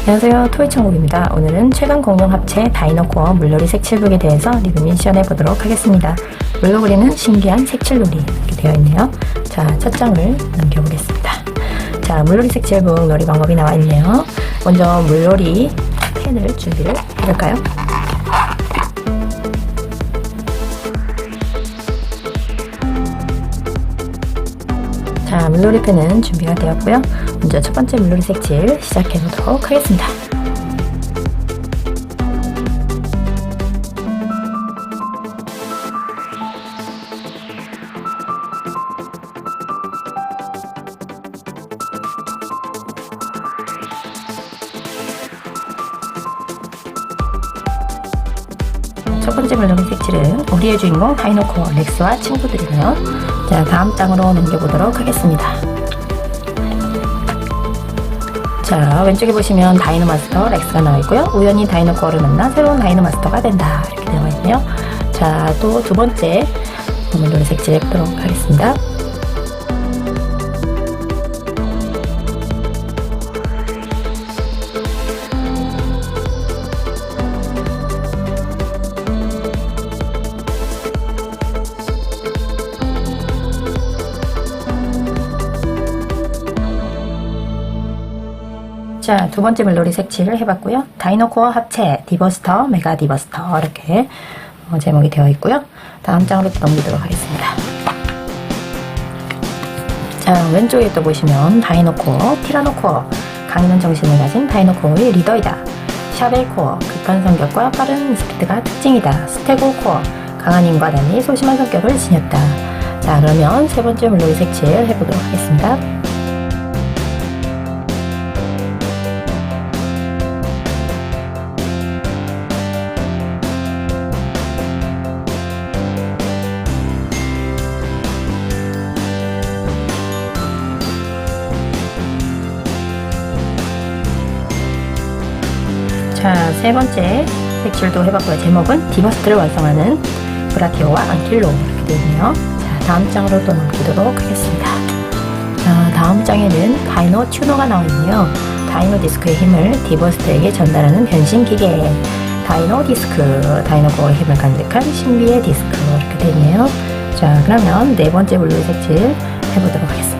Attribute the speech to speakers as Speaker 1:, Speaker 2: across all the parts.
Speaker 1: 안녕하세요. 토이천국입니다. 오늘은 최근 공룡 합체 다이노코어 물놀이 색칠북에 대해서 리뷰 미션 해 보도록 하겠습니다. 그리는 신기한 색칠놀이 이렇게 되어 있네요. 자첫 장을 넘겨보겠습니다. 자 물놀이 색칠북 놀이 방법이 나와 있네요. 먼저 물놀이 펜을 준비를 해볼까요 물놀이 펜은 준비가 되었고요 먼저 첫 번째 물놀이 색칠 시작해 보도록 하겠습니다 첫 번째 물놀이 색칠은 우리의 주인공 다이노코어 렉스와 친구들이고요. 자, 다음 장으로 넘겨보도록 하겠습니다. 자, 왼쪽에 보시면 다이노 마스터 렉스가 나와 있고요. 우연히 다이노코어를 만나 새로운 다이노 마스터가 된다. 이렇게 되어 있네요. 자, 또 두 번째 물놀이 색칠 해보도록 하겠습니다. 자, 두 번째 물놀이 색칠을 해봤고요. 다이노코어 합체, 디버스터, 메가 디버스터 이렇게 어, 제목이 되어 있고요. 다음 장으로 또 넘기도록 하겠습니다. 자, 왼쪽에 또 보시면 다이노코어, 티라노코어, 강인한 정신을 가진 다이노코어의 리더이다. 샤벨코어, 급한 성격과 빠른 스피드가 특징이다. 스테고코어, 강한 달리 소심한 성격을 지녔다. 자, 그러면 세 번째 물놀이 색칠 해보도록 하겠습니다. 자, 세 번째 색칠도 해봤고요. 제목은 디버스트를 완성하는 브라키오와 안킬로 이렇게 되어 있네요. 자, 다음 장으로 또 넘기도록 하겠습니다. 자, 다음 장에는 다이노 튜너가 나와 있네요. 다이노 디스크의 힘을 디버스트에게 전달하는 변신 기계. 다이노 디스크, 다이노코어의 힘을 간직한 신비의 디스크 이렇게 되어 있네요. 자, 그러면 네 번째 물놀이 색칠 해보도록 하겠습니다.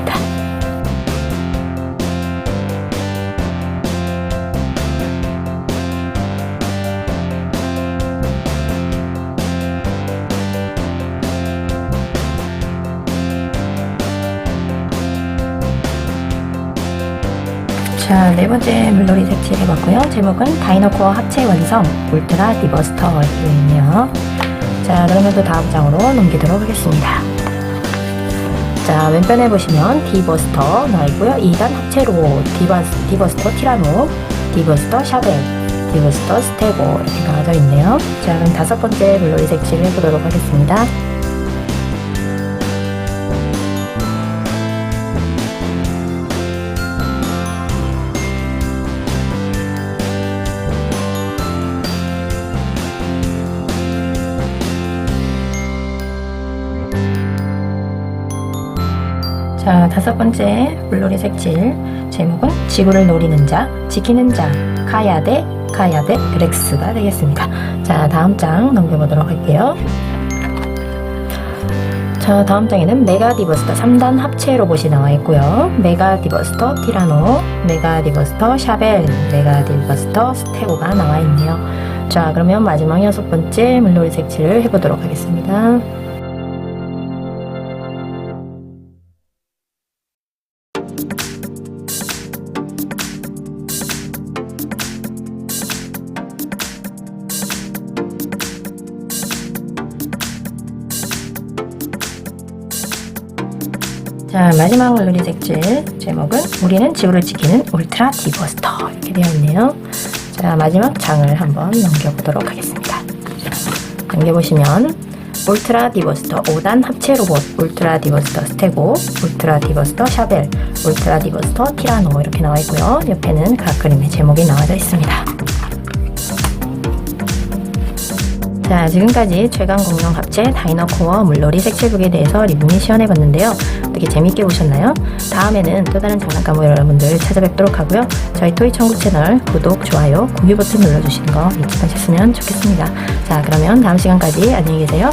Speaker 1: 자, 네 번째 물놀이 색칠 해 봤고요. 제목은 다이노코어 합체 완성 울트라 디버스터 이렇게 되어 있네요. 자, 그러면 또 다음 장으로 넘기도록 하겠습니다. 자, 왼편에 보시면 디버스터 나와 있고요. 2단 합체로 디버스, 디버스터 티라노, 디버스터 샤벨, 디버스터 스테고 이렇게 나와져 있네요. 자, 그럼 다섯 번째 물놀이 색칠 해보도록 하겠습니다. 자, 다섯 번째 물놀이 색칠 제목은 지구를 노리는 자, 지키는 자, 카야데, 카야데 렉스가 되겠습니다. 자, 다음 장 넘겨보도록 할게요. 자, 다음 장에는 메가 디버스터 3단 합체 로봇이 나와 있고요. 메가 디버스터 티라노, 메가 디버스터 샤벨, 메가 디버스터 스테고가 나와 있네요. 자, 그러면 마지막 여섯 번째 물놀이 색칠을 해보도록 하겠습니다. 자, 마지막 물놀이 색칠 제목은 우리는 지구를 지키는 울트라 디버스터 이렇게 되어 있네요. 자, 마지막 장을 한번 넘겨보도록 하겠습니다. 자, 넘겨보시면 울트라 디버스터 5단 합체 로봇, 울트라 디버스터 스테고, 울트라 디버스터 샤벨, 울트라 디버스터 티라노 이렇게 나와 있고요. 옆에는 각 그림의 제목이 나와져 있습니다. 자, 지금까지 최강 공룡 합체 다이너 코어 물놀이 색칠북에 대해서 리뷰를 시연해봤는데요. 어떻게 재밌게 보셨나요? 다음에는 또 다른 장난감을 여러분들 찾아뵙도록 하고요. 저희 토이 천국 채널 구독, 좋아요, 공유 버튼 눌러주시는 거 잊지 마셨으면 좋겠습니다. 자, 그러면 다음 시간까지 안녕히 계세요.